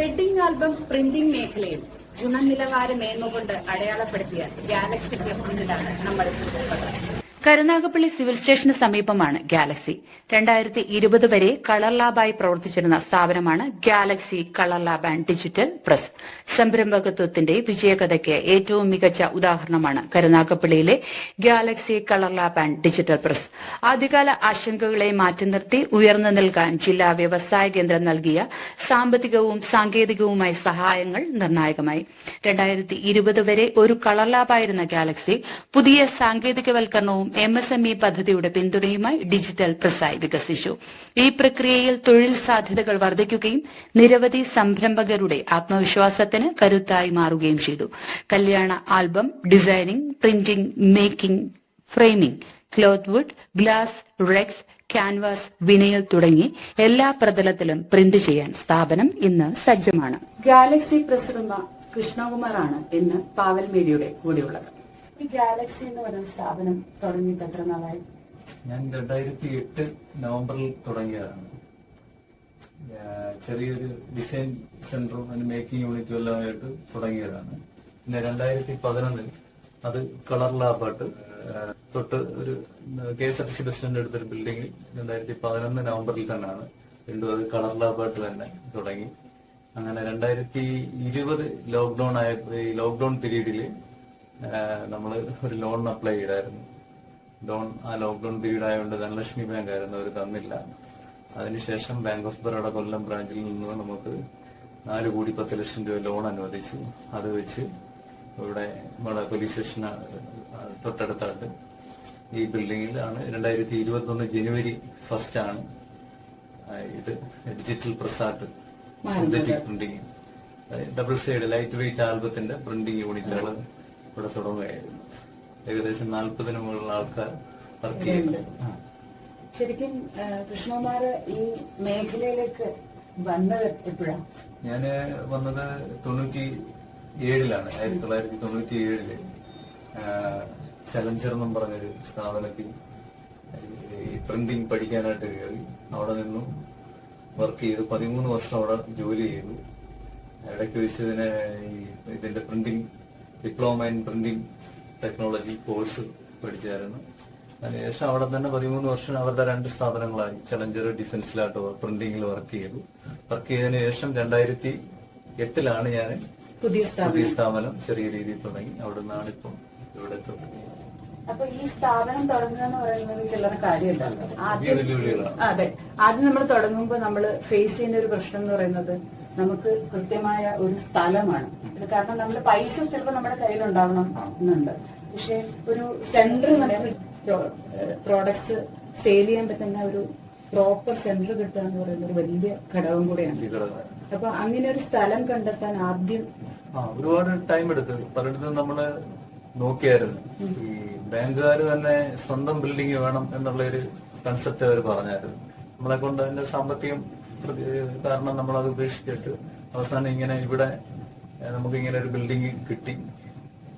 Wedding album printing മേഖലയിൽ ഗുണനിലവാര മേന്മ കൊണ്ട് അടയാളപ്പെടുത്തിയ ഗാലക്സിക്ക് മുന്നിലാണ് നമ്മൾ. കരുനാഗപ്പള്ളി സിവിൽ സ്റ്റേഷന് സമീപമാണ് ഗാലക്സി. രണ്ടായിരത്തി ഇരുപത് വരെ കളർ ലാബായി പ്രവർത്തിച്ചിരുന്ന സ്ഥാപനമാണ് Galaxy colour lab and digital press. സംരംഭകത്വത്തിന്റെ വിജയകഥയ്ക്ക് ഏറ്റവും മികച്ച ഉദാഹരണമാണ് കരുനാഗപ്പള്ളിയിലെ Galaxy colour lab and digital press. ആദ്യകാല ആശങ്കകളെ മാറ്റി നിർത്തി ഉയർന്നു നിൽക്കാൻ ജില്ലാ വ്യവസായ കേന്ദ്രം നൽകിയ സാമ്പത്തികവും സാങ്കേതികവുമായ സഹായങ്ങൾ നിർണായകമായി. രണ്ടായിരത്തി ഇരുപത് വരെ ഒരു കളർ ലാബായിരുന്ന ഗാലക്സി പുതിയ സാങ്കേതികവൽക്കരണവും എം എസ് എം ഇ പദ്ധതിയുടെ പിന്തുണയുമായി ഡിജിറ്റൽ പ്രസായ് വികസിച്ചു. ഈ പ്രക്രിയയിൽ തൊഴിൽ സാധ്യതകൾ വർദ്ധിക്കുകയും നിരവധി സംരംഭകരുടെ ആത്മവിശ്വാസത്തിന് കരുത്തായി മാറുകയും ചെയ്തു. കല്യാണ album designing printing making framing cloth wood glass Rex canvas vinyl തുടങ്ങി എല്ലാ പ്രതലത്തിലും പ്രിന്റ് ചെയ്യാൻ സ്ഥാപനം ഇന്ന് സജ്ജമാണ്. ഗാലക്സി പ്രസിഡന്റ് കൃഷ്ണകുമാറാണ് ഇന്ന് പാവൽ മീഡിയയുടെ കൂടെയുള്ളത്. ഈ ഗാലക്സി എന്ന് പറയുന്ന സ്ഥാപനം തുടങ്ങിയിട്ട് എത്ര നാളായി? ഞാൻ രണ്ടായിരത്തി എട്ട് നവംബറിൽ തുടങ്ങിയതാണ്. ചെറിയൊരു ഡിസൈൻ സെന്ററും അതിന് മേക്കിംഗ് യൂണിറ്റും എല്ലാമായിട്ട് തുടങ്ങിയതാണ്. പിന്നെ രണ്ടായിരത്തി പതിനൊന്നിൽ അത് കളർ ലാബായിട്ട് തൊട്ട് ഒരു K S R C president എടുത്തൊരു ബിൽഡിംഗിൽ രണ്ടായിരത്തി പതിനൊന്ന് നവംബറിൽ തന്നെയാണ്. വീണ്ടും അത് കളർ ലാബായിട്ട് തന്നെ തുടങ്ങി. അങ്ങനെ രണ്ടായിരത്തി ഇരുപത് ലോക്ക്ഡൌൺ ആയ ലോക്ക്ഡൌൺ പീരീഡിൽ നമ്മൾ ഒരു ലോൺ അപ്ലൈ ചെയ്തായിരുന്നു. ലോൺ ആ ലോക്ക്ഡൌൺ പീരീഡ് ആയതുകൊണ്ട് ധനലക്ഷ്മി ബാങ്ക് ആയിരുന്നു അവർ തന്നില്ല. അതിനുശേഷം ബാങ്ക് ഓഫ് ബറോഡ കൊല്ലം ബ്രാഞ്ചിൽ നിന്ന് നമുക്ക് നാല് കോടി പത്ത് ലക്ഷം രൂപ ലോൺ അനുവദിച്ചു. അത് വെച്ച് ഇവിടെ നമ്മുടെ പോലീസ് സ്റ്റേഷൻ തൊട്ടടുത്തായിട്ട് ഈ ബിൽഡിങ്ങിലാണ് രണ്ടായിരത്തി ഇരുപത്തി ഒന്ന് ജനുവരി ഫസ്റ്റ് ആണ് ഇത് digital Prasad synthetic printing double side lightweight ആൽബത്തിന്റെ printing യൂണിറ്റുകൾ ഇവിടെ തുടങ്ങുകയായിരുന്നു. ഏകദേശം നാൽപ്പതിന് മുകളിലുള്ള ആൾക്കാർ വർക്ക് ചെയ്യുന്നുണ്ട്. ശരിക്കും കൃഷ്ണകുമാര് ഈ മേഖലയിലേക്ക് വന്നത് എപ്പോഴാണ് ഞാൻ വന്നത് തൊണ്ണൂറ്റി ഏഴിലാണ് ആയിരത്തി തൊള്ളായിരത്തി തൊണ്ണൂറ്റി ഏഴിൽ ചലഞ്ചർ എന്നും പറഞ്ഞൊരു സ്ഥാപനത്തിൽ ഈ പ്രിന്റിംഗ് പഠിക്കാനായിട്ട് കയറി. അവിടെ നിന്നും വർക്ക് ചെയ്തു പതിമൂന്ന് വർഷം അവിടെ ജോലി ചെയ്തു. ഇടയ്ക്ക് വെച്ച് ഇതിനെ ഇതിന്റെ printing diploma in printing technology course പഠിച്ചായിരുന്നു. അതിനുശേഷം അവിടെ തന്നെ പതിമൂന്ന് വർഷം അവരുടെ രണ്ട് സ്ഥാപനങ്ങളായി. ചലഞ്ചർ ഡിഫൻസിലായിട്ട് പ്രിന്റിംഗിൽ വർക്ക് ചെയ്തു. വർക്ക് ചെയ്തതിനു ശേഷം രണ്ടായിരത്തി എട്ടിലാണ് ഞാൻ പുതിയ സ്ഥാപനം. ചെറിയ രീതിയിൽ തുടങ്ങി. അവിടെ നിന്നാണ് ഇപ്പം ഇവിടെ തുടങ്ങി അപ്പൊ ഈ സ്ഥാപനം തുടങ്ങുക എന്ന് പറയുന്നത് ചില്ലറ കാര്യമല്ല. വലിയ ആദ്യം വെല്ലുവിളികളാണ്. അതെ. ആദ്യം നമ്മൾ തുടങ്ങുമ്പോൾ നമ്മൾ ഫേസ് ചെയ്യുന്ന ഒരു പ്രശ്നം എന്ന് പറയുന്നത് നമുക്ക് കൃത്യമായ ഒരു സ്ഥലമാണ്. കാരണം നമ്മുടെ പൈസ ചിലപ്പോൾ നമ്മുടെ കയ്യിലുണ്ടാവണം എന്നുണ്ട്. പക്ഷെ ഒരു സെന്റർ പ്രോഡക്ട്സ് സെയിൽ ചെയ്യാൻ പറ്റുന്ന ഒരു പ്രോപ്പർ സെന്റർ കിട്ടുക എന്ന് പറയുന്ന ഒരു വലിയ ഘടകം കൂടെയാണ്. അപ്പൊ അങ്ങനെ ഒരു സ്ഥലം കണ്ടെത്താൻ ആദ്യം ഒരുപാട് ടൈം എടുക്കും. പലയിടത്തും നമ്മൾ നോക്കിയായിരുന്നു. ഈ ബാങ്കുകാർ തന്നെ സ്വന്തം ബിൽഡിംഗ് വേണം എന്നുള്ള ഒരു കൺസെപ്റ്റ് അവർ പറഞ്ഞായിരുന്നു. നമ്മളെ കൊണ്ട് അതിന്റെ സാമ്പത്തികം കാരണം നമ്മൾ അത് ഉപേക്ഷിച്ചിട്ട് അവസാനം ഇങ്ങനെ ഇവിടെ നമുക്ക് ഇങ്ങനെ ഒരു ബിൽഡിംഗ് കിട്ടി.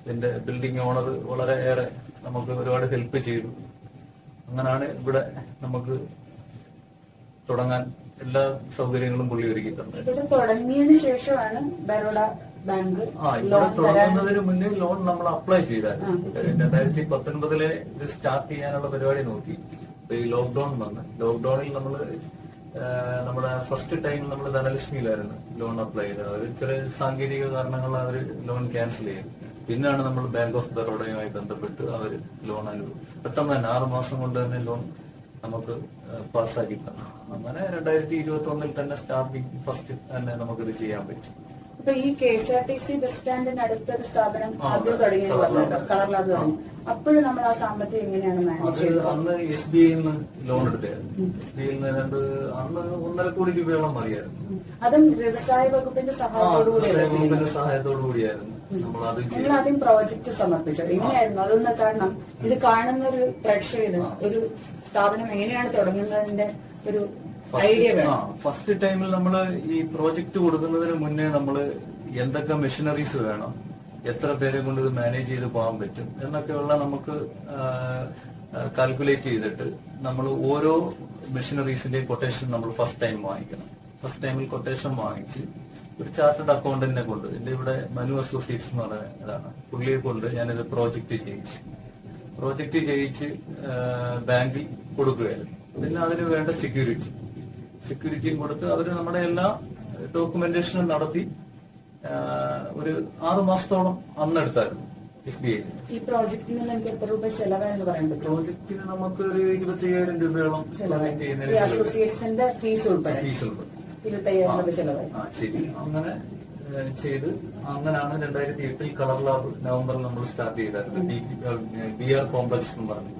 ഇതിന്റെ ബിൽഡിംഗ് ഓണർ വളരെ ഏറെ നമുക്ക് ഒരുപാട് ഹെൽപ്പ് ചെയ്തു. അങ്ങനെയാണ് ഇവിടെ നമുക്ക് തുടങ്ങാൻ എല്ലാ സൗകര്യങ്ങളും പുള്ളി ഒരുക്കി തന്നത്. തുടങ്ങിയതിന് ശേഷമാണ് ബറോഡ ബാങ്ക് ആ ഇവിടെ തുടങ്ങുന്നതിന് മുന്നേ ലോൺ നമ്മൾ അപ്ലൈ ചെയ്താൽ രണ്ടായിരത്തി പത്തൊൻപതിലെ ഇത് സ്റ്റാർട്ട് ചെയ്യാനുള്ള പരിപാടി നോക്കി. ഈ ലോക്ക്ഡൌൺ വന്ന്. ലോക്ക്ഡൌണിൽ നമ്മൾ നമ്മുടെ ഫസ്റ്റ് ടൈം നമ്മൾ ധനലക്ഷ്മിയിലായിരുന്നു ലോൺ അപ്ലൈ ചെയ്തത്. അവർ ചില സാങ്കേതിക കാരണങ്ങൾ അവർ ലോൺ ക്യാൻസൽ ചെയ്തു. പിന്നാണ് നമ്മൾ ബാങ്ക് ഓഫ് ബറോഡയുമായി ബന്ധപ്പെട്ട് അവർ ലോൺ അനുഭവം പെട്ടെന്ന് തന്നെ ആറ് മാസം കൊണ്ട് തന്നെ ലോൺ നമുക്ക് പാസ്സാക്കി തന്നു. അങ്ങനെ രണ്ടായിരത്തി ഇരുപത്തി ഒന്നിൽ തന്നെ സ്റ്റാർട്ടിങ് ഫസ്റ്റ് തന്നെ നമുക്കിത് ചെയ്യാൻ പറ്റും. ഇപ്പൊ ഈ K S R T C bus സ്റ്റാൻഡിന് അടുത്തൊരു സ്ഥാപനം ആദ്യം തുടങ്ങി കളർ പറഞ്ഞല്ലോ ലാബ്. തുടങ്ങി. അപ്പോഴും നമ്മൾ ആ സാമ്പത്തികം എങ്ങനെയാണ് മാനേജ് ചെയ്തത്? അന്ന് എസ് ബി ഐയിൽ നിന്ന് ലോൺ എടുത്തായിരുന്നു. എസ് ബി ഐയിൽ നിന്ന് ഏതാണ്ട് അന്ന് ഒന്നര കോടി രൂപയോളം മതിയായിരുന്നു. അതും വ്യവസായ വകുപ്പിന്റെ ആ സഹായത്തോടു കൂടിയായിരുന്നു നിങ്ങൾ ആദ്യം പ്രോജക്ട് സമർപ്പിച്ചത് എങ്ങനെയായിരുന്നു? അതൊന്ന് കാരണം ഇത് കാണുന്ന ഒരു പ്രേക്ഷകന് ഒരു സ്ഥാപനം എങ്ങനെയാണ് തുടങ്ങുന്നതിന്റെ ഒരു ഐഡിയ വേണം. ഫസ്റ്റ് ടൈമിൽ നമ്മൾ ഈ പ്രോജക്റ്റ് കൊടുക്കുന്നതിന് മുന്നേ നമ്മൾ എന്തൊക്കെ മെഷീനറീസ് വേണം എത്ര പേരെ കൊണ്ട് ഇത് മാനേജ് ചെയ്ത് പോകാൻ പറ്റും എന്നൊക്കെയുള്ള നമുക്ക് കാൽക്കുലേറ്റ് ചെയ്തിട്ട് നമ്മൾ ഓരോ മെഷീനറീസിന്റെയും കൊട്ടേഷൻ നമ്മൾ ഫസ്റ്റ് ടൈം വാങ്ങിക്കണം. ഫസ്റ്റ് ടൈമിൽ കൊട്ടേഷൻ വാങ്ങിച്ച് ഒരു ചാർട്ടേഡ് അക്കൗണ്ടന്റിനെ കൊണ്ട് എന്റെ ഇവിടെ മനു അസോസിയേറ്റ്സ് എന്ന് പറയുന്ന ഇതാണ് പുള്ളിയെ കൊണ്ട് ഞാനിത് പ്രോജക്റ്റ് ചെയ്യിച്ചു. പ്രോജക്റ്റ് ചെയ്യിച്ച് ബാങ്കിൽ കൊടുക്കുകയായിരുന്നു. പിന്നെ അതിന് വേണ്ട സെക്യൂരിറ്റി സെക്യൂരിറ്റിയും കൊടുത്ത് അവർ നമ്മുടെ എല്ലാ ഡോക്യുമെന്റേഷനും നടത്തി ഒരു ആറു മാസത്തോളം അന്നെടുത്തായിരുന്നു എസ് ബി ഐ. ഈ പ്രോജക്റ്റിന് നമുക്ക് എത്ര രൂപ ചെലവായെന്ന് പറയുന്നത് പ്രോജക്റ്റിന് നമുക്ക് ഒരു ഇരുപത്തിയ്യായിരം രൂപയോളം ചെലവായി. അസോസിയേഷന്റെ ഫീസ് ഉൾപ്പെടെ ഫീസ് ഉൾപ്പെടെ. ഇരുപത്തയ്യായിരം രൂപ ചെലവായി. ആ ശരി. അങ്ങനെ ചെയ്ത് അങ്ങനെയാണ് രണ്ടായിരത്തി എട്ടിൽ കളർ ലാബ് നവംബറിൽ നമ്മൾ സ്റ്റാർട്ട് ചെയ്തായിരുന്നു. ബി ആർ കോംപ്ലക്സ് എന്ന് പറഞ്ഞു.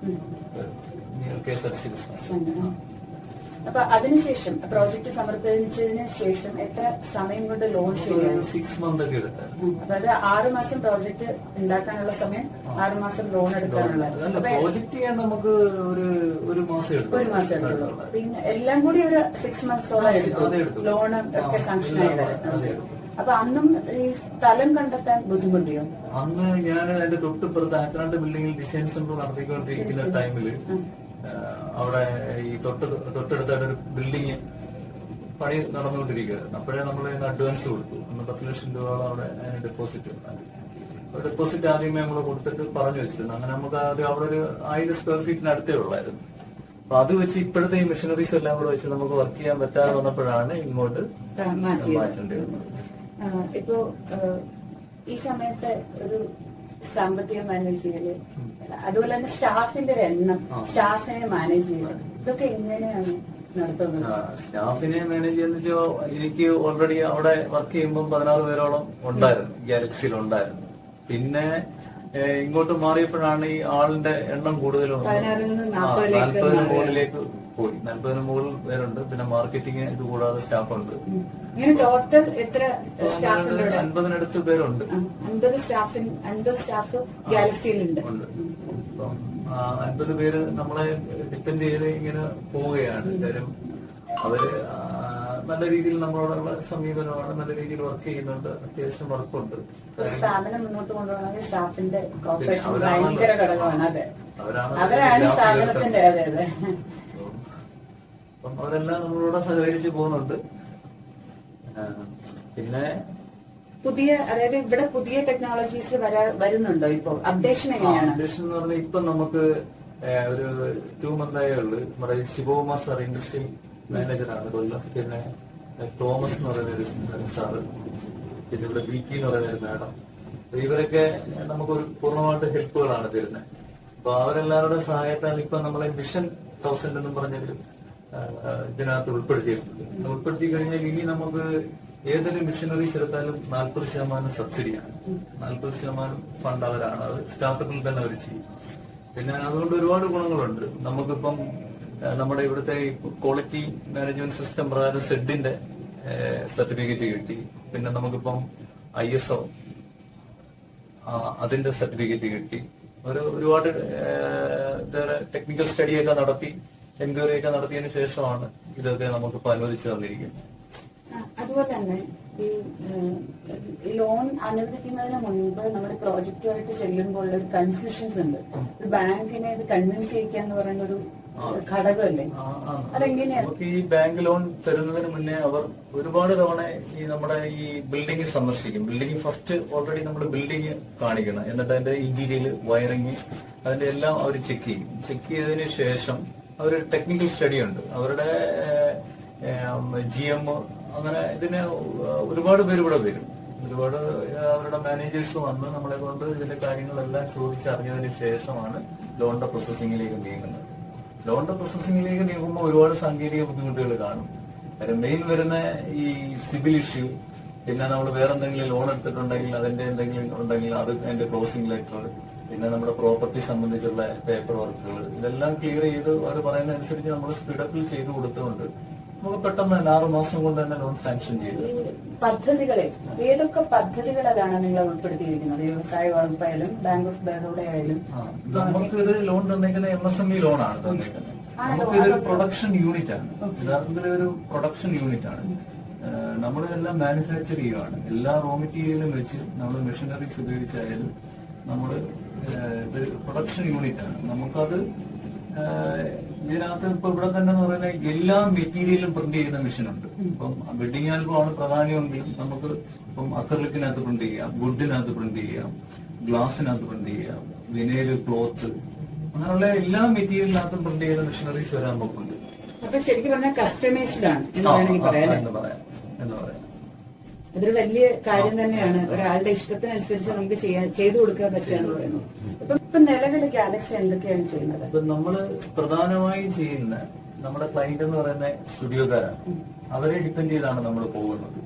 Near K S R C അപ്പൊ അതിനുശേഷം പ്രോജക്ട് സമർപ്പിച്ചതിന് ശേഷം എത്ര സമയം കൊണ്ട് ലോൺ ചെയ്യാൻ? സിക്സ് മന്ത് ഒക്കെ എടുത്തായിരുന്നു അതായത് ആറ് മാസം പ്രോജക്ട് ഉണ്ടാക്കാനുള്ള സമയം ആറ് മാസം ലോൺ എടുക്കാനുള്ള പ്രോജക്ട് ചെയ്യാൻ നമുക്ക് ഒരു ഒരു മാസം എടുത്തു ഒരു മാസം എടുത്തുള്ളൂ. പിന്നെ എല്ലാം കൂടി ഒരു സിക്സ് മന്ത്സോളം എടുത്തു. ലോൺ ഒക്കെ സാങ്ഷൻ എടുത്തു. അപ്പൊ അന്നും ഈ സ്ഥലം കണ്ടെത്താൻ ബുദ്ധിമുട്ടിയോ? അന്ന് ഞാൻ എന്റെ തൊട്ടിപ്പുറത്ത് ആക്രാണ്ട് ബിൽഡിംഗിൽ ഡിസൈൻ സെന്റർ നടത്തിക്കൊണ്ടിരിക്കുന്ന ടൈമിൽ അവിടെ ഈ തൊട്ട് തൊട്ടടുത്തായിട്ട് ഒരു ബിൽഡിംഗ് പണി നടന്നുകൊണ്ടിരിക്കുകയായിരുന്നു. അപ്പോഴേ നമ്മൾ ഇന്ന് അഡ്വാൻസ് കൊടുത്തു. അന്ന് പത്ത് ലക്ഷം രൂപയോളം അവിടെ ഡെപ്പോസിറ്റ് ഉണ്ടായിരുന്നു ഡെപ്പോസിറ്റ് ആദ്യമേ നമ്മൾ കൊടുത്തിട്ട് പറഞ്ഞു വെച്ചിരുന്നു. അങ്ങനെ നമുക്ക് ആദ്യം അവിടെ ഒരു ആയിരം സ്ക്വയർ ഫീറ്റിന് അടുത്തേ ഉള്ളായിരുന്നു. അപ്പൊ അത് വെച്ച് ഇപ്പോഴത്തെ ഈ മെഷീനറീസ് എല്ലാം കൂടെ വെച്ച് നമുക്ക് വർക്ക് ചെയ്യാൻ പറ്റാതെ വന്നപ്പോഴാണ് ഇങ്ങോട്ട് മാറ്റേണ്ടി വന്നത് ഇപ്പോ ഈ സമയത്ത് ഒരു സാമ്പത്തിക മാനേജ് ചെയ്യൽ. അതുപോലെ തന്നെ സ്റ്റാഫിന്റെ ഒരു എണ്ണം സ്റ്റാഫിനെ മാനേജ് ചെയ്യൽ. ഇതൊക്കെ എങ്ങനെയാണ് സ്റ്റാഫിനെ മാനേജ് ചെയ്യുന്ന വെച്ചാൽ എനിക്ക് ഓൾറെഡി അവിടെ വർക്ക് ചെയ്യുമ്പോൾ പതിനാറ് പേരോളം ഉണ്ടായിരുന്നു ഗാലക്സിയിൽ ഉണ്ടായിരുന്നു പിന്നെ ഇങ്ങോട്ട് മാറിയപ്പോഴാണ് ഈ ആളിന്റെ എണ്ണം കൂടുതലും നാൽപ്പതിന് മുകളിലേക്ക് പോയി. നാൽപ്പതിന് മുകളിൽ പേരുണ്ട് പിന്നെ മാർക്കറ്റിംഗ് ഇത് കൂടാതെ സ്റ്റാഫുണ്ട്. ടോട്ടൽ എത്ര സ്റ്റാഫ് ഉണ്ട് ഇവിടെ അൻപതിനടുത്ത് പേരുണ്ട്. അൻപത് സ്റ്റാഫിൻ അൻപത് സ്റ്റാഫ് ഗാലക്സിയിലുണ്ട്. അൻപത് പേര് നമ്മളെ ഡിപ്പെൻഡ് ചെയ്ത് ഇങ്ങനെ പോവുകയാണ് എല്ലാവരും. അവർ നല്ല രീതിയിൽ നമ്മളോടുള്ള സമീപനമാണ്. നല്ല രീതിയിൽ വർക്ക് ചെയ്യുന്നുണ്ട്. അത്യാവശ്യം വർക്കുണ്ട്. സ്ഥാപനം മുന്നോട്ട് കൊണ്ടുപോകണമെങ്കിൽ സ്റ്റാഫിന്റെ അവരാണ് സ്ഥാപനത്തിന്റെ അതെ അതെ. അപ്പം അവരെല്ലാം നമ്മളോട് സഹകരിച്ച് പോകുന്നുണ്ട്. പിന്നെ പുതിയ അതായത് ഇവിടെ പുതിയ ടെക്നോളജീസ് വരുന്നുണ്ടോ ഇപ്പൊ? അപ്ഡേഷൻ എങ്ങനെയാണ്? അപ്ഡേഷൻ എന്ന് പറഞ്ഞാൽ ഇപ്പൊ നമുക്ക് ഒരു ടു ആയേ ഉള്ളു. നമ്മുടെ ശിവകുമാർ സാർ ഇൻഡസ്ട്രിയൽ മാനേജറാണ് കൊല്ലം. പിന്നെ തോമസ് എന്ന് പറയുന്ന ഒരു സാറ് പിന്നെ ഇവിടെ ബി ടി എന്ന് പറയുന്ന ഒരു മാഡം ഇവരൊക്കെ നമുക്കൊരു പൂർണമായിട്ട് ഹെൽപ്പുകളാണ് തരുന്നത് അപ്പൊ അവരെല്ലാവരുടെ സഹായത്താൽ ഇപ്പൊ നമ്മളെ മിഷൻ തൗസൻഡ് എന്നും പറഞ്ഞൊരു ഇതിനകത്ത് ഉൾപ്പെടുത്തിയിട്ടുണ്ട്. ഉൾപ്പെടുത്തി കഴിഞ്ഞാൽ ഇനി നമുക്ക് ഏതൊരു മിഷനറി ചെറുത്താലും നാൽപ്പത് ശതമാനം സബ്സിഡിയാണ്. നാൽപ്പത് ശതമാനം ഫണ്ട് അവരാണ്. അത് സ്റ്റാർട്ടപ്പിൽ തന്നെ അവർ ചെയ്യും. പിന്നെ അതുകൊണ്ട് ഒരുപാട് ഗുണങ്ങളുണ്ട്. നമുക്കിപ്പം നമ്മുടെ ഇവിടുത്തെ ക്വാളിറ്റി മാനേജ്മെന്റ് സിസ്റ്റം പ്രകാരം സെഡിന്റെ സർട്ടിഫിക്കറ്റ് കിട്ടി. പിന്നെ നമുക്കിപ്പം ഐ എസ് ഒ അതിന്റെ സർട്ടിഫിക്കറ്റ് കിട്ടി. ഒരു ഒരുപാട് ടെക്നിക്കൽ സ്റ്റഡിയൊക്കെ നടത്തി. എൻക്വയറി ഒക്കെ നടത്തിയതിനു ശേഷമാണ് ഇതൊക്കെ നമുക്കിപ്പോൾ അനുവദിച്ചു തന്നിരിക്കുന്നത്. അതുപോലെ തന്നെ ഈ ലോൺ അനുവദിക്കുന്നതിന് മുൻപ് നമ്മുടെ പ്രോജക്റ്റുമായിട്ട് ചെല്ലുമ്പോൾ ഒരു കൺഫ്യൂഷൻസ് ഉണ്ട്. ഒരു ബാങ്കിനെ ഇത് കൺവിൻസ് ചെയ്യിക്കുക എന്ന് പറയുന്ന ഒരു ഘടകമല്ലേ? അതെങ്ങനെയാണ് ഈ ബാങ്ക് ലോൺ തരുന്നതിന് മുന്നേ അവർ ഒരുപാട് തവണ ഈ നമ്മുടെ ഈ ബിൽഡിംഗ് സന്ദർശിക്കും. ബിൽഡിംഗ് ഫസ്റ്റ് ഓൾറെഡി നമ്മൾ ബിൽഡിംഗ് കാണിക്കണം. എന്നിട്ട് അതിന്റെ ഇന്റീരിയൽ വയറിങ് അതിന്റെ എല്ലാം അവർ ചെക്ക് ചെയ്യും. ചെക്ക് ചെയ്തതിന് ശേഷം അവർ ടെക്നിക്കൽ സ്റ്റഡി ഉണ്ട്. അവരുടെ ജി എം അങ്ങനെ ഇതിന് ഒരുപാട് പേര് ഇവിടെ വരും. ഒരുപാട് അവരുടെ മാനേജേഴ്സ് വന്ന് നമ്മളെ കൊണ്ട് ഇതിന്റെ കാര്യങ്ങളെല്ലാം ചോദിച്ചറിഞ്ഞതിന് ശേഷമാണ് ലോണിന്റെ പ്രോസസ്സിംഗിലേക്ക് നീങ്ങുന്നത്. ലോണിന്റെ പ്രോസസ്സിംഗിലേക്ക് നീങ്ങുമ്പോൾ ഒരുപാട് സാങ്കേതിക ബുദ്ധിമുട്ടുകൾ കാണും. കാര്യം മെയിൻ വരുന്ന ഈ സിബിൽ ഇഷ്യൂ പിന്നെ നമ്മൾ വേറെ എന്തെങ്കിലും ലോൺ എടുത്തിട്ടുണ്ടെങ്കിൽ അതിന്റെ എന്തെങ്കിലും ഉണ്ടെങ്കിൽ അത് അതിന്റെ ക്ലോസിംഗ് ലെറ്റർ പിന്നെ നമ്മുടെ പ്രോപ്പർട്ടി സംബന്ധിച്ചുള്ള പേപ്പർ വർക്കുകൾ ഇതെല്ലാം ക്ലിയർ ചെയ്ത് അവർ പറയുന്ന അനുസരിച്ച് നമ്മൾ സ്പീഡപ്പിൽ ചെയ്ത് കൊടുത്തുകൊണ്ട് നമുക്ക് പെട്ടെന്ന് തന്നെ ആറു മാസം കൊണ്ട് തന്നെ ലോൺ സാങ്ഷൻ ചെയ്തു. പദ്ധതികളെ ഏതൊക്കെ പദ്ധതികളാണ് നിങ്ങൾ ഉൾപ്പെടുത്തിയിരിക്കുന്നത്? വ്യവസായ വകുപ്പായാലും ബാങ്ക് ഓഫ് ബറോഡ ആയാലും? നമുക്ക് ഇത് ലോൺ തന്നേക്കുന്ന എം എസ് എം ഇ ലോണാണ് തന്നേക്കുന്നത് നമുക്കിതൊരു പ്രൊഡക്ഷൻ യൂണിറ്റ് ആണ്. യഥാർത്ഥത്തിൽ ഒരു പ്രൊഡക്ഷൻ യൂണിറ്റ് ആണ്. നമ്മൾ എല്ലാം മാനുഫാക്ചർ ചെയ്യുകയാണ് എല്ലാ റോ മെറ്റീരിയലും വെച്ച് നമ്മൾ മെഷീനറീസ് ഉപയോഗിച്ചായാലും നമ്മൾ പ്രൊഡക്ഷൻ യൂണിറ്റ് ആണ് നമുക്കത് ഇതിനകത്ത് ഇപ്പൊ ഇവിടെ തന്നെ എന്ന് പറയുന്നത് എല്ലാ മെറ്റീരിയലും പ്രിന്റ് ചെയ്യുന്ന മെഷീൻ ഉണ്ട് ഇപ്പം വെഡിങ് ആൽബം ആണ് പ്രധാനമെങ്കിലും നമുക്ക് ഇപ്പം അക്രലിക്കിനകത്ത് പ്രിന്റ് ചെയ്യാം വുഡിനകത്ത് പ്രിന്റ് ചെയ്യാം ഗ്ലാസിനകത്ത് പ്രിന്റ് ചെയ്യാം വിനയിൽ ക്ലോത്ത് അങ്ങനെയുള്ള എല്ലാ മെറ്റീരിയലിനകത്തും പ്രിന്റ് ചെയ്യുന്ന മെഷീനറീസ് വരാൻ നമുക്കുണ്ട് അപ്പൊ ശരിക്കും പറഞ്ഞാൽ കസ്റ്റമൈസ്ഡ് ആണ് എന്ന് വേണമെങ്കിൽ പറയാം എന്ന് പറയാം. അതൊരു വലിയ കാര്യം തന്നെയാണ്. ഒരാളുടെ ഇഷ്ടത്തിനനുസരിച്ച് നമുക്ക് ചെയ്യാൻ ചെയ്തു കൊടുക്കാൻ പറ്റുക എന്ന് പറയുന്നത്. ഇപ്പൊ ഇപ്പൊ നിലവിൽ ഗാലക്സി എന്തൊക്കെയാണ് ചെയ്യുന്നത്? അപ്പൊ നമ്മൾ പ്രധാനമായും ചെയ്യുന്ന നമ്മുടെ ക്ലൈന്റ് എന്ന് പറയുന്ന സ്റ്റുഡിയോക്കാരാണ്. അവരെ ഡിപ്പെൻഡ് ചെയ്താണ് നമ്മൾ പോകുന്നത്.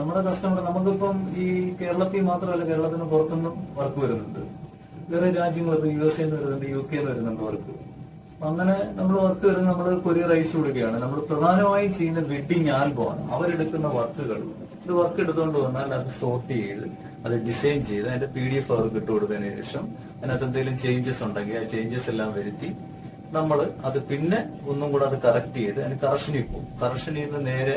നമ്മുടെ കസ്റ്റമർ നമുക്കിപ്പം ഈ കേരളത്തിൽ മാത്രമല്ല കേരളത്തിന് പുറത്തുനിന്നും വർക്ക് വരുന്നുണ്ട്. വേറെ രാജ്യങ്ങൾ യു എസ് എന്ന് വരുന്നുണ്ട് യു കെ വരുന്നുണ്ട് വർക്ക് അങ്ങനെ നമ്മൾ വർക്ക് വരുന്നത് നമ്മൾ കൊറിയർ അയച്ചു കൊടുക്കുകയാണ്. നമ്മൾ പ്രധാനമായും ചെയ്യുന്ന വെഡിങ് ആൽബമാണ്. അവരെടുക്കുന്ന വർക്കുകൾ ഒരു വർക്ക് എടുത്തുകൊണ്ട് വന്നാൽ അത് സോർട്ട് ചെയ്ത് അത് ഡിസൈൻ ചെയ്ത് അതിന്റെ പി ഡി എഫ് അവർക്ക് ഇട്ട് കൊടുത്തതിന് ശേഷം അതിനകത്ത് എന്തെങ്കിലും ചേഞ്ചസ് ഉണ്ടെങ്കിൽ ആ ചേഞ്ചസ് എല്ലാം വരുത്തി നമ്മൾ അത് പിന്നെ ഒന്നും കൂടെ അത് കറക്റ്റ് ചെയ്ത് അതിന് കറക്ഷനിൽ പോകും. കറക്ഷനിൽ ചെയ്ത് നേരെ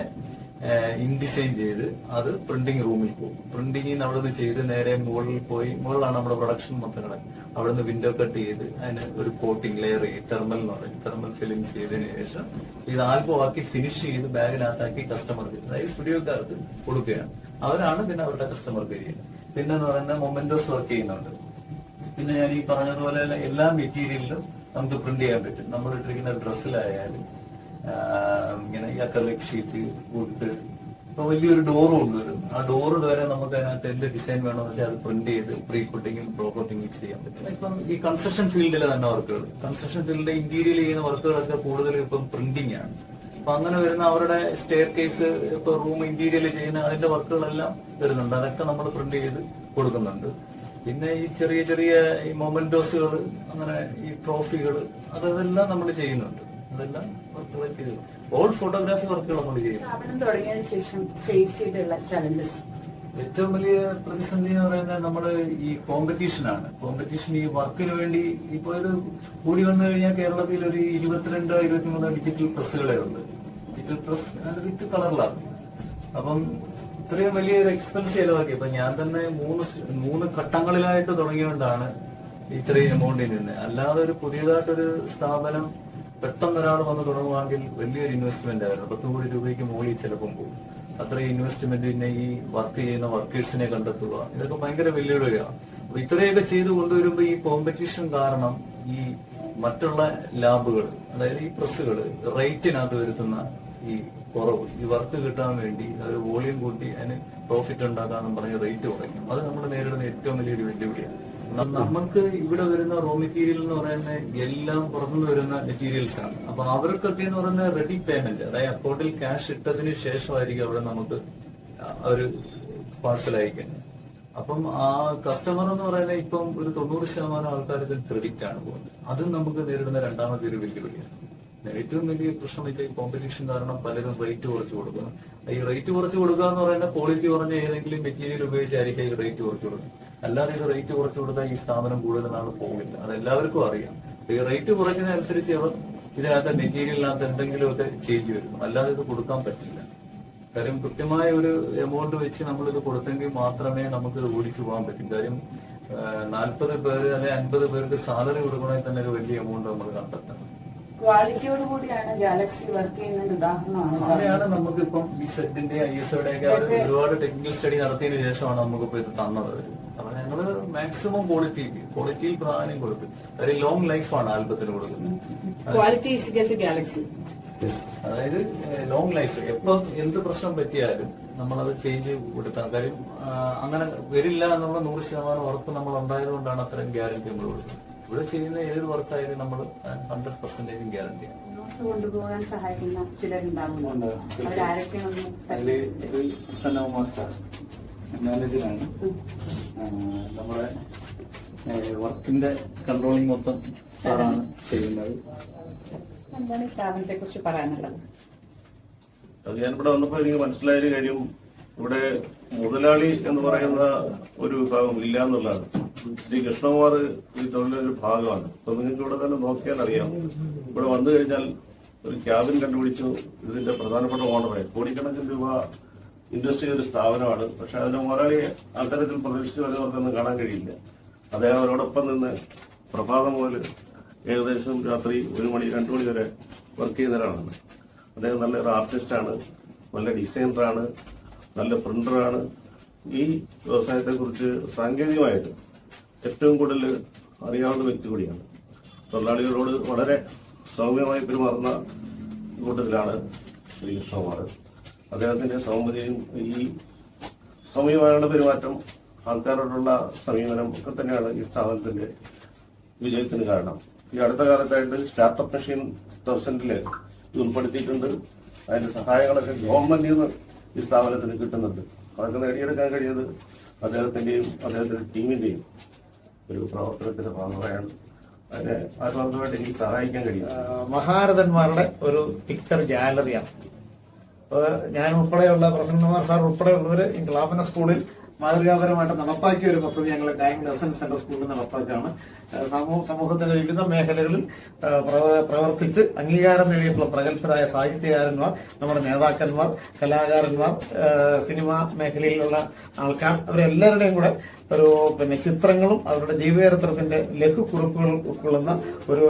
ഇൻഡിസൈൻ ചെയ്ത് അത് പ്രിന്റിംഗ് റൂമിൽ പോകും. പ്രിന്റിംഗ് അവിടെ നിന്ന് ചെയ്ത് നേരെ മുകളിൽ പോയി മുകളിലാണ് നമ്മുടെ പ്രൊഡക്ഷൻ മൊത്തം കിടക്കുന്നത്. അവിടെ നിന്ന് വിൻഡോ കട്ട് ചെയ്ത് അതിന് ഒരു കോട്ടിംഗ് ലെയർ ചെയ്ത് തെർമൽ എന്ന് പറയും. തെർമൽ ഫിലിം ചെയ്തതിന് ശേഷം ഇത് ആൽബം ആക്കി ഫിനിഷ് ചെയ്ത് ബാഗിനകത്താക്കി കസ്റ്റമർക്ക് അതായത് സ്റ്റുഡിയോക്കാർക്ക് കൊടുക്കുകയാണ്. അവരാണ് പിന്നെ അവരുടെ കസ്റ്റമർക്ക് ചെയ്യുന്നത്. പിന്നെ എന്ന് പറയുന്നത് മൊമെന്റോസ് വർക്ക് ചെയ്യുന്നുണ്ട്. പിന്നെ ഞാൻ ഈ പറഞ്ഞതുപോലെ എല്ലാ മെറ്റീരിയലിലും നമുക്ക് പ്രിന്റ് ചെയ്യാൻ പറ്റും. നമ്മൾ ഇട്ടിരിക്കുന്ന ഡ്രസ്സിലായാലും ഇങ്ങനെ അക്രലിക് ഷീറ്റ് വുഡ് ഇപ്പൊ വലിയൊരു ഡോർ കൊണ്ടുവരും ആ ഡോർ വരെ നമുക്ക് അതിനകത്ത് എന്ത് ഡിസൈൻ വേണമെന്ന് വെച്ചാൽ അത് പ്രിന്റ് ചെയ്ത് പ്രീ കുട്ടിങ്ങും പ്രോ കുട്ടിങ്ങും ചെയ്യാൻ പറ്റും. ഇപ്പം ഈ കൺസ്ട്രക്ഷൻ ഫീൽഡിലെ തന്നെ വർക്കുകൾ കൺസ്ട്രക്ഷൻ ഫീൽഡിലെ ഇന്റീരിയർ ചെയ്യുന്ന വർക്കുകളൊക്കെ കൂടുതലും ഇപ്പം പ്രിന്റിംഗ് ആണ്. അപ്പൊ അങ്ങനെ വരുന്ന അവരുടെ സ്റ്റെയർ കേസ് ഇപ്പൊ റൂം ഇന്റീരിയർ ചെയ്യുന്ന അതിന്റെ വർക്കുകളെല്ലാം വരുന്നുണ്ട്. അതൊക്കെ നമ്മൾ പ്രിന്റ് ചെയ്ത് കൊടുക്കുന്നുണ്ട്. പിന്നെ ഈ ചെറിയ ചെറിയ ഈ മൊമെന്റോസുകൾ അങ്ങനെ ഈ ട്രോഫികൾ അതെല്ലാം നമ്മൾ ചെയ്യുന്നുണ്ട്. അതെല്ലാം വർക്കുകൾ ചെയ്തു. ഓൾ ഫോട്ടോഗ്രാഫി വർക്കുകൾ നമ്മൾ തുടങ്ങിയതിനു ശേഷം ഫേസ് ചെയ്തുള്ള ചലഞ്ചസ് ഏറ്റവും വലിയ പ്രതിസന്ധി എന്ന് പറയുന്നത് നമ്മൾ ഈ കോമ്പറ്റീഷനാണ് കോമ്പറ്റീഷൻ ഈ വർക്കിന് വേണ്ടി ഇപ്പൊ ഒരു കൂടി വന്നു കഴിഞ്ഞാൽ കേരളത്തിൽ ഒരു ഇരുപത്തിരണ്ട് ഇരുപത്തിമൂന്ന് ഡിജിറ്റൽ പ്രസ്സുകളെ ഉണ്ട് ഡിജിറ്റൽ പ്രസ് വിത്ത് കളറിലാണ് അപ്പം ഇത്രയും വലിയൊരു എക്സ്പെൻസ് ചെലവാക്കി. അപ്പൊ ഞാൻ തന്നെ മൂന്ന് മൂന്ന് ഘട്ടങ്ങളിലായിട്ട് തുടങ്ങിയോണ്ടാണ് ഇത്രയും എമൗണ്ടിൽ നിന്ന്. അല്ലാതെ ഒരു പുതിയതായിട്ടൊരു സ്ഥാപനം പെട്ടെന്ന് ഒരാൾ വന്ന് തുടങ്ങുവാണെങ്കിൽ വലിയൊരു ഇൻവെസ്റ്റ്മെന്റ് ആയിരുന്നു. പത്ത് കോടി രൂപയ്ക്ക് മുകളിൽ ചിലപ്പം പോകും. അത്രയും ഇൻവെസ്റ്റ്മെന്റ് പിന്നെ ഈ വർക്ക് ചെയ്യുന്ന വർക്കേഴ്സിനെ കണ്ടെത്തുക ഇതൊക്കെ ഭയങ്കര വെല്ലുവിളിയാണ് അപ്പൊ ഇത്രയൊക്കെ ചെയ്തു കൊണ്ടുവരുമ്പോൾ ഈ കോമ്പറ്റീഷൻ കാരണം ഈ മറ്റുള്ള ലാബുകൾ അതായത് ഈ പ്രസ്സുകൾ റേറ്റിനകത്ത് വരുത്തുന്ന ഈ കുറവ് ഈ വർക്ക് കിട്ടാൻ വേണ്ടി അത് വോളിയം കൂട്ടി അതിന് പ്രോഫിറ്റ് ഉണ്ടാക്കാന്നും പറഞ്ഞ് റേറ്റ് കുറയ്ക്കും. അത് നമ്മൾ നേരിടുന്ന ഏറ്റവും വലിയൊരു വെല്ലുവിളിയാണ് നമുക്ക് ഇവിടെ വരുന്ന റോ മെറ്റീരിയൽ എന്ന് പറയുന്ന എല്ലാം പുറത്തുനിന്ന് വരുന്ന മെറ്റീരിയൽസ് ആണ്. അപ്പൊ അവർക്കൊക്കെ എന്ന് പറയുന്ന റെഡി പേയ്മെന്റ് അതായത് അക്കൗണ്ടിൽ ക്യാഷ് ഇട്ടതിന് ശേഷമായിരിക്കും അവിടെ നമുക്ക് ഒരു പാർസൽ അയക്കുന്നത്. അപ്പം ആ കസ്റ്റമർ എന്ന് പറയുന്ന ഇപ്പം ഒരു തൊണ്ണൂറ് ശതമാനം ആൾക്കാർക്ക് ക്രെഡിറ്റ് ആണ് പോകുന്നത്. അതും നമുക്ക് നേരിടുന്ന രണ്ടാമത്തെ ഒരു വെല്ലുവിളിയാണ് ഏറ്റവും വലിയ പ്രശ്നം ഈ കോമ്പറ്റീഷൻ കാരണം പലരും റേറ്റ് കുറച്ച് കൊടുക്കുന്നു. ഈ റേറ്റ് കുറച്ച് കൊടുക്കുക എന്ന് പറയുന്ന ക്വാളിറ്റി കുറഞ്ഞ ഏതെങ്കിലും മെറ്റീരിയൽ ഉപയോഗിച്ചായിരിക്കും ഈ റേറ്റ് കുറച്ച് കൊടുക്കുന്നത്. അല്ലാതെ ഇത് റേറ്റ് കുറച്ചു കൊടുത്താൽ ഈ സ്ഥാപനം കൂടുതൽ നാൾ പോകില്ല അത് എല്ലാവർക്കും അറിയാം. ഈ റേറ്റ് കുറയ്ക്കുന്നതനുസരിച്ച് അവർ ഇതിനകത്ത് മെറ്റീരിയലിനകത്ത് എന്തെങ്കിലുമൊക്കെ ചേഞ്ച് വരും. അല്ലാതെ ഇത് കൊടുക്കാൻ പറ്റില്ല. കാര്യം കൃത്യമായ ഒരു എമൗണ്ട് വെച്ച് ഇത് കൊടുത്തെങ്കിൽ മാത്രമേ നമുക്ക് ഇത് ഓടിച്ചു പോകാൻ പറ്റും. കാര്യം നാൽപ്പത് പേര് അല്ലെ അൻപത് പേർക്ക് സാലറി കൊടുക്കണമെങ്കിൽ തന്നെ ഒരു വലിയ എമൗണ്ട് നമ്മൾ കണ്ടെത്തണം. ക്വാളിറ്റിയോട് കൂടിയാണ് ഗാലക്സി വർക്ക് ചെയ്യുന്നതിന് ഉദാഹരണമാണ് അങ്ങനെയാണ് നമുക്കിപ്പം ഈ സെറ്റിന്റെ ഐ എസ് ഒക്കെ ഒരുപാട് ടെക്നിക്കൽ സ്റ്റഡി നടത്തിയതിനു ശേഷമാണ് നമുക്കിപ്പോ ഇത് തന്നത്. ഞങ്ങൾ മാക്സിമം ക്വാളിറ്റി ക്വാളിറ്റിയിൽ പ്രാധാന്യം കൊടുക്കും. കാര്യം ലോങ് ലൈഫാണ് ആൽബത്തിന് കൊടുക്കുന്നത്. ക്വാളിറ്റി ഗാലക്സി അതായത് ലോങ് ലൈഫ് എപ്പോ എന്ത് പ്രശ്നം പറ്റിയാലും നമ്മളത് ചേഞ്ച് കൊടുക്കണം. കാര്യം അങ്ങനെ വരില്ല എന്നുള്ള നൂറ് ശതമാനം ഉറപ്പ് നമ്മൾ ഉണ്ടായത് കൊണ്ടാണ് അത്രയും ഗ്യാരണ്ടി നമ്മൾ കൊടുക്കുന്നത്. ഇവിടെ ചെയ്യുന്ന ഏത് വർക്കായാലും നമ്മൾ ഹൺഡ്രഡ് പെർസെന്റേജും ഗ്യാരണ്ടി ആണ്. കൊണ്ടുപോകാൻ സഹായിക്കുന്ന ചിലരുണ്ടാകുന്നുണ്ട്. മാനേജറാണ് നമ്മുടെ വർക്കിന്റെ കൺട്രോളിംഗ് മൊത്തം സാറാണ് ചെയ്യുന്നത്. എന്താണ് സ്ഥാപനത്തെ കുറിച്ച് പറയാനുള്ളത്? അത് ഞാനിവിടെ വന്നപ്പോൾ എനിക്ക് മനസ്സിലായൊരു കാര്യം. ഇവിടെ മുതലാളി എന്ന് പറയുന്ന ഒരു വിഭാഗം ഇല്ല എന്നുള്ളതാണ്. ശ്രീ കൃഷ്ണകുമാർ ഈ തൊഴിലിന്റെ ഒരു ഭാഗമാണ്. അപ്പൊ നിങ്ങൾക്ക് ഇവിടെ തന്നെ നോക്കിയാൽ അറിയാം. ഇവിടെ വന്നു കഴിഞ്ഞാൽ ഒരു ക്യാബിൻ കണ്ടുപിടിച്ചു. ഇതിന്റെ പ്രധാനപ്പെട്ട ഓണറായി കോടിക്കണക്കിന് രൂപ ഇൻഡസ്ട്രി ഒരു സ്ഥാപനമാണ്. പക്ഷെ അതിന്റെ മുതലാളിയെ അത്തരത്തിൽ പ്രതീക്ഷിച്ച് വരുന്നവർക്കൊന്നും കാണാൻ കഴിയില്ല. അദ്ദേഹം അവരോടൊപ്പം നിന്ന് പ്രഭാതം മുതൽ ഏകദേശം രാത്രി ഒരു മണി രണ്ടു മണി വരെ വർക്ക് ചെയ്യുന്ന ഒരാളാണ് അദ്ദേഹം നല്ലൊരു ആർട്ടിസ്റ്റാണ് നല്ല ഡിസൈനറാണ് നല്ല പ്രിന്ററാണ് ഈ വ്യവസായത്തെക്കുറിച്ച് സാങ്കേതികമായിട്ട് ഏറ്റവും കൂടുതൽ അറിയാവുന്ന വ്യക്തി കൂടിയാണ്. തൊഴിലാളികളോട് വളരെ സൗമ്യമായി പെരുമാറുന്ന കൂട്ടത്തിലാണ് ശ്രീ കൃഷ്ണകുമാർ. അദ്ദേഹത്തിന്റെ സൗമ്യതയും ഈ സൗമ്യമായുള്ള പെരുമാറ്റം ആൾക്കാരോടുള്ള സമീപനം ഒക്കെ തന്നെയാണ് ഈ സ്ഥാപനത്തിന്റെ വിജയത്തിന് കാരണം. ഈ അടുത്ത കാലത്തായിട്ട് സ്റ്റാർട്ടപ്പ് മെഷീൻ തൗസൻഡിൽ ഉൾപ്പെടുത്തിയിട്ടുണ്ട്. അതിന്റെ സഹായങ്ങളൊക്കെ ഗവൺമെന്റിൽ നിന്ന് ഈ സ്ഥാപനത്തിന് കിട്ടുന്നുണ്ട്. അതൊക്കെ നേടിയെടുക്കാൻ കഴിയുന്നത് അദ്ദേഹത്തിന്റെയും അദ്ദേഹത്തിന്റെ ടീമിന്റെയും ഒരു പ്രവർത്തനത്തിന്റെ ഭാഗമായാണ്. അതിനെ ആത്മാർത്ഥമായിട്ട് എനിക്ക് സഹായിക്കാൻ കഴിയും. മഹാരഥന്മാരുടെ ഒരു പിക്ചർ ഗാലറിയാണ് ഞാൻ ഉൾപ്പെടെയുള്ള പ്രസന്നകുമാർ സാർ ഉൾപ്പെടെയുള്ളവര് ഈ ക്ലാപ്പന സ്കൂളിൽ മാതൃകാപരമായിട്ട് നടപ്പാക്കിയ ഒരു പദ്ധതി ഞങ്ങൾ ഡാങ് ലെസൺ സെന്റർ സ്കൂളിൽ നടപ്പാക്കുകയാണ്. സമൂഹ സമൂഹത്തിന്റെ വിവിധ മേഖലകളിൽ പ്രവർത്തിച്ച് അംഗീകാരം നേടിയിട്ടുള്ള പ്രഗത്ഭരായ സാഹിത്യകാരന്മാർ നമ്മുടെ നേതാക്കന്മാർ കലാകാരന്മാർ സിനിമ മേഖലയിലുള്ള ആൾക്കാർ അവരെല്ലാവരുടെയും കൂടെ ഒരു പിന്നെ ചിത്രങ്ങളും അവരുടെ ജീവചരിത്രത്തിന്റെ ലഘു കുറിപ്പുകളും ഉൾക്കൊള്ളുന്ന ഒരു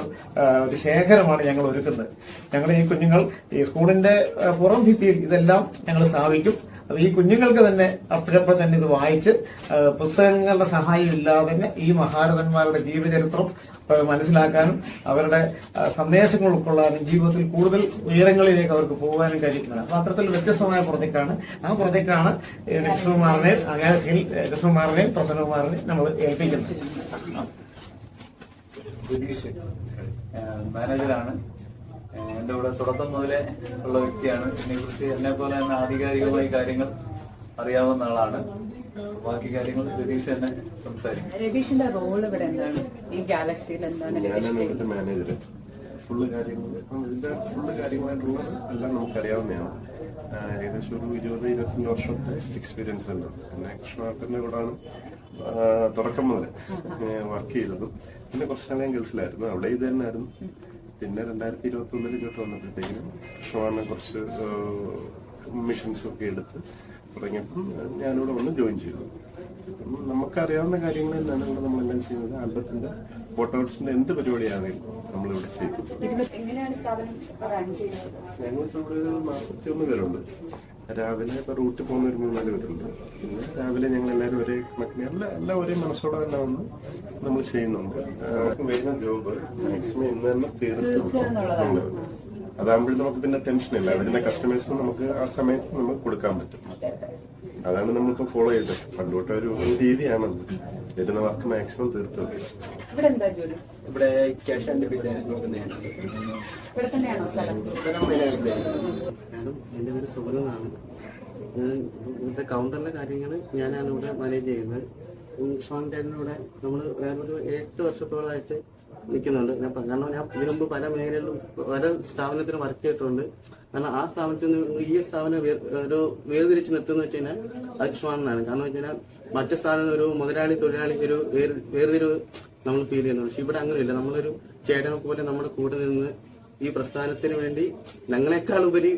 ഒരു ശേഖരമാണ് ഞങ്ങൾ ഒരുക്കുന്നത്. ഞങ്ങൾ ഈ കുഞ്ഞുങ്ങൾ ഈ സ്കൂളിന്റെ പുറം ഭിത്തിയിൽ ഇതെല്ലാം ഞങ്ങൾ സ്ഥാപിക്കും. അപ്പൊ ഈ കുഞ്ഞുങ്ങൾക്ക് തന്നെ അപ്പോഴപ്പോൾ തന്നെ ഇത് വായിച്ച് പുസ്തകങ്ങളുടെ സഹായം ഇല്ലാതെ തന്നെ ഈ മഹാരഥന്മാരുടെ ജീവചരിത്രം മനസ്സിലാക്കാനും അവരുടെ സന്ദേശങ്ങൾ ഉൾക്കൊള്ളാനും ജീവിതത്തിൽ കൂടുതൽ ഉയരങ്ങളിലേക്ക് അവർക്ക് പോകാനും കഴിയുന്നത് അപ്പൊ അത്തരത്തിൽ വ്യത്യസ്തമായ പ്രൊജക്റ്റാണ്. ആ പ്രൊജക്റ്റാണ് കൃഷ്ണകുമാറിനെയും അങ്ങനെ കൃഷ്ണകുമാറിനെയും പ്രസന്നകുമാറിനെയും നമ്മൾ ഏൽപ്പിക്കുന്നത്. മാനേജറാണ്. എന്റെ കൂടെ തുടക്കം മുതലേ ഉള്ള വ്യക്തിയാണ്. എന്നെക്കുറിച്ച് എന്നെ പോലെ തന്നെ ആധികാരികമായി കാര്യങ്ങൾ അറിയാവുന്ന ആളാണ്. ബാക്കി കാര്യങ്ങൾ രതീഷ് തന്നെ സംസാരിക്കും. രതീഷിന്റെ റോൾ ഇവിടെ എന്താണ്? ഈ ഗാലക്സിയിൽ എന്താണ്? മാനേജർ ഫുള്ള് കാര്യങ്ങൾ ഇപ്പം ഇതിന്റെ ഫുള്ള് കാര്യമായിട്ടുള്ള എല്ലാം നമുക്കറിയാവുന്നതാണ്. ഏകദേശം ഒരു ഇരുപത് ഇരുപത്തഞ്ച് വർഷത്തെ എക്സ്പീരിയൻസ് ഉണ്ട്. പിന്നെ കൃഷ്ണാട്ടന്റെ കൂടാണ് ആണ് തുടക്കം മുതൽ വർക്ക് ചെയ്തതും. പിന്നെ കുറച്ച് സമയം ഗൾഫിലായിരുന്നു. അവിടെ ഇത് തന്നെയായിരുന്നു. പിന്നെ രണ്ടായിരത്തി ഇരുപത്തി ഒന്നിൽ ഇങ്ങോട്ട് വന്നപ്പോഴത്തേക്കിനും കൃഷ്ണമാറിനെ കുറച്ച് മിഷൻസ് ഒക്കെ എടുത്ത് തുടങ്ങിയപ്പം ഞാനിവിടെ വന്ന് ജോയിൻ ചെയ്തു. അപ്പം നമുക്കറിയാവുന്ന കാര്യങ്ങൾ തന്നെയാണ് ഇവിടെ നമ്മൾ എന്താ ചെയ്യുന്നത്. ആൽബത്തിന്റെ ഫോട്ടോസിന്റെ എന്ത് പരിപാടിയാണെങ്കിലും നമ്മളിവിടെ ചെയ്തു എങ്ങനെയാണ് സ്ഥാപനം റൺ ചെയ്യുന്നത്? ഞങ്ങളിപ്പോ ഇവിടെ ഒരു നാൽപ്പത്തിയൊന്ന് പേരുണ്ട്. രാവിലെ ഇപ്പൊ റൂട്ടിൽ പോകുന്ന ഒരു മൂന്നാൽ പേരുണ്ട്. പിന്നെ രാവിലെ ഞങ്ങൾ എല്ലാവരും ഒരേ എല്ലാ എല്ലാം ഒരേ മനസ്സോടെ തന്നെ വന്ന് നമ്മൾ ചെയ്യുന്നുണ്ട്. വരുന്ന ജോബ് മാക്സിമം ഇന്ന് തന്നെ ഉണ്ട്. അതാകുമ്പോഴും നമുക്ക് പിന്നെ ടെൻഷൻ ഇല്ല. വരുന്ന കസ്റ്റമേഴ്സിന് നമുക്ക് ആ സമയത്ത് നമുക്ക് കൊടുക്കാൻ പറ്റും. അതാണ് നമ്മളിപ്പോ ഫോളോ ചെയ്തത്. പണ്ടോട്ട് ഒരു രീതിയാണത് വരുന്ന വർക്ക് മാക്സിമം തീർത്തു എന്റെ ഇവിടെ എന്താ ജോലി? ഇവിടെ ക്യാഷ് ആൻഡ് ബില്ല് നോക്കുന്നതാണ് ഇവിടെ തന്നെയാണോ സ്ഥലം? മാഡം എന്റെ പേര് എന്നാണ്. ഞാൻ ഇവിടുത്തെ കൗണ്ടറിലെ കാര്യങ്ങൾ ഞാനാണ് ഇവിടെ മാനേജ് ചെയ്യുന്നത്. ഇവിടെ നമ്മൾ വേറൊരു എട്ട് വർഷത്തോളമായിട്ട് നിൽക്കുന്നുണ്ട്. ഞാൻ കാരണം ഞാൻ ഇതിനു മുമ്പ് പല മേഖലകളിലും പല സ്ഥാപനത്തിനും വർക്ക് ചെയ്തിട്ടുണ്ട്. കാരണം ആ സ്ഥാപനത്തിൽ നിന്ന് ഈ സ്ഥാപനം ഒരു വേർതിരിച്ച് നിർത്തുന്ന വെച്ച് കഴിഞ്ഞാൽ അത് കാരണം വെച്ച് കഴിഞ്ഞാൽ മറ്റു സ്ഥാപനം ഒരു മുതലാളി തൊഴിലാളി ഒരു വേർ വേർതിരിവ് നമ്മൾ ഫീൽ ചെയ്യുന്നുണ്ട്. പക്ഷെ ഇവിടെ അങ്ങനെയില്ല. നമ്മളൊരു ചേട്ടനെ പോലെ നമ്മുടെ കൂടെ നിന്ന് ഈ പ്രസ്ഥാനത്തിന് വേണ്ടി ഞങ്ങളെക്കാൾ ഉപരി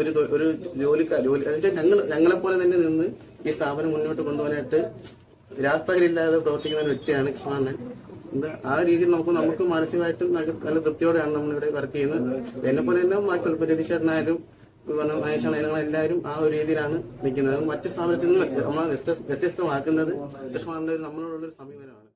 ഒരു ഒരു ജോലിക്കാർ ജോലി അതായത് ഞങ്ങൾ ഞങ്ങളെ പോലെ തന്നെ നിന്ന് ഈ സ്ഥാപനം മുന്നോട്ട് കൊണ്ടുപോകാനായിട്ട് രാത്പകലില്ലാതെ പ്രവർത്തിക്കുന്ന ഒരു വ്യക്തിയാണ് എന്താ ആ രീതിയിൽ നമുക്ക് നമുക്ക് മാനസികമായിട്ടും നല്ല തൃപ്തിയോടെയാണ് നമ്മളിവിടെ വർക്ക് ചെയ്യുന്നത്. എന്നെ പോലെ തന്നെ ബാക്കിയുള്ള ഇപ്പൊ എല്ലാവരും പറഞ്ഞ ആ ഒരു രീതിയിലാണ് നിൽക്കുന്നത്. മറ്റു സ്ഥാപനത്തിൽ നിന്ന് നമ്മൾ വ്യത്യസ്ത- വ്യത്യസ്തമാക്കുന്നത് ലക്ഷ്മണന്റെ നമ്മളോടുള്ള ഒരു സമീപനമാണ്.